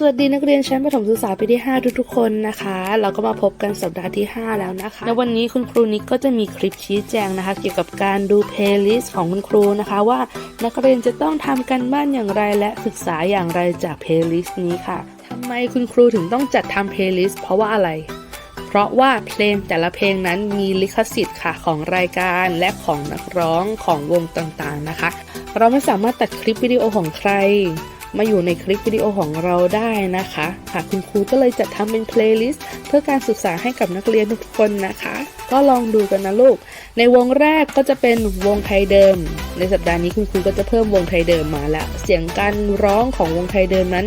สวัสดีนักเรียนชั้นประถมศึกษาปีที่ 5 ทุกๆคนนะคะ เราก็มาพบกันสัปดาห์ที่ 5 แล้วนะคะในวันนี้คุณครูนิกก็จะมีคลิปชี้แจงนะคะ เกี่ยวกับการดูเพลย์ลิสต์ของคุณครูนะคะ ว่านักเรียนจะต้องทำกันบ้านอย่างไรและศึกษาอย่างไรจากเพลย์ลิสต์นี้ค่ะทำไมคุณครูถึงต้องจัดทำเพลย์ลิสต์เพราะว่าอะไร เพราะว่าเพลงแต่ละเพลงนั้นมีลิขสิทธิ์ค่ะของรายการและของนักร้องของวงต่างๆนะคะ เราไม่สามารถตัดคลิปวิดีโอของใคร มาอยู่ในคลิปวิดีโอของเราได้นะคะค่ะคุณครูก็เลยจัดทำเป็นเพลย์ลิสต์เพื่อการศึกษาให้กับนักเรียนทุกคนนะคะ ก็ลองดูกันนะลูก ในวงแรกก็จะเป็นวงไทยเดิม ในสัปดาห์นี้คุณครูก็จะเพิ่มวงไทยเดิมมาแล้วเสียงการร้องของวงไทยเดิมนั้น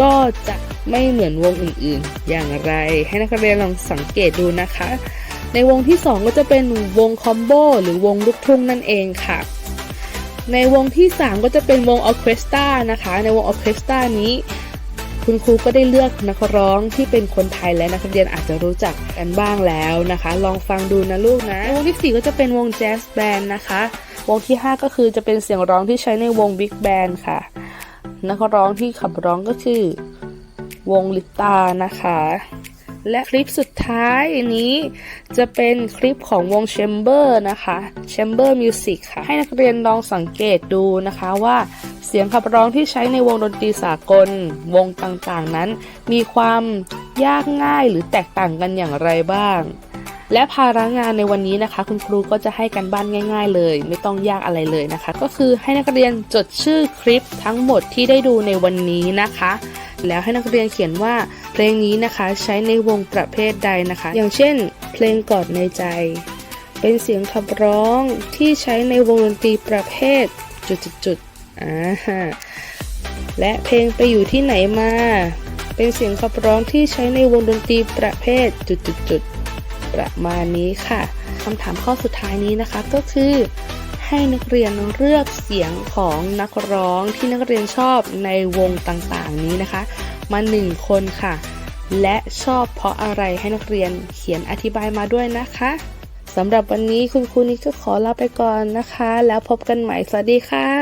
ก็จะไม่เหมือนวงอื่นๆ อย่างไร ให้นักเรียนลองสังเกตดูนะคะ ในวงที่ 2 ก็จะเป็นวงคอมโบหรือวงลูกทุ่งนั่นเองค่ะ ในวงที่ 3 ก็จะเป็นวงออเคสตรานะคะ ในวงออเคสตรานี้ คุณครูก็ได้เลือกนักร้องที่เป็นคนไทยและนักเรียนอาจจะรู้จักกันบ้างแล้วนะคะ ลองฟังดูนะลูกนะ วงที่ 4 ก็จะเป็นวงแจ๊สแบนด์นะคะ วงที่ 5 ก็คือจะเป็นเสียงร้องที่ใช้ในวงบิ๊กแบนด์ค่ะ นักร้องที่ขับร้องก็คือ วงลิตานะคะ และคลิปสุดท้ายนี้จะเป็นคลิปของวง Chamber นะคะ Chamber Music ค่ะ ให้นักเรียนลองสังเกตดูนะคะว่าเสียงขับร้องที่ใช้ในวงดนตรีสากล วงต่างๆนั้น มีความยากง่ายหรือแตกต่างกันอย่างไรบ้าง และภาระงานในวันนี้นะคะ คุณครูก็จะให้กันบ้านง่าย ๆ เลย ไม่ต้องยากอะไรเลยนะคะ ก็คือให้นักเรียนจดชื่อคลิปทั้งหมดที่ได้ดูในวันนี้นะคะ แล้วให้นักเรียนเขียนว่าเพลงนี้นะคะใช้ในวงประเภทใดนะคะ อย่างเช่น เพลงกอดในใจ เป็นเสียงขับร้องที่ใช้ในวงดนตรีประเภทจุดๆๆอ่าฮะและเพลงไปอยู่ที่ไหนมา เป็นเสียงขับร้องที่ใช้ในวงดนตรีประเภทจุดๆๆประมาณนี้ค่ะคำถามข้อสุดท้ายนี้นะคะก็คือ ให้นักเรียนเลือกเสียงของนักร้องที่นักเรียนชอบในวงต่างๆ นี้นะคะ มาหนึ่งคนค่ะ และชอบเพราะอะไรให้นักเรียนเขียนอธิบายมาด้วยนะคะสำหรับวันนี้คุณครูนิกก็ขอลาไปก่อนนะคะ แล้วพบกันใหม่สวัสดีค่ะ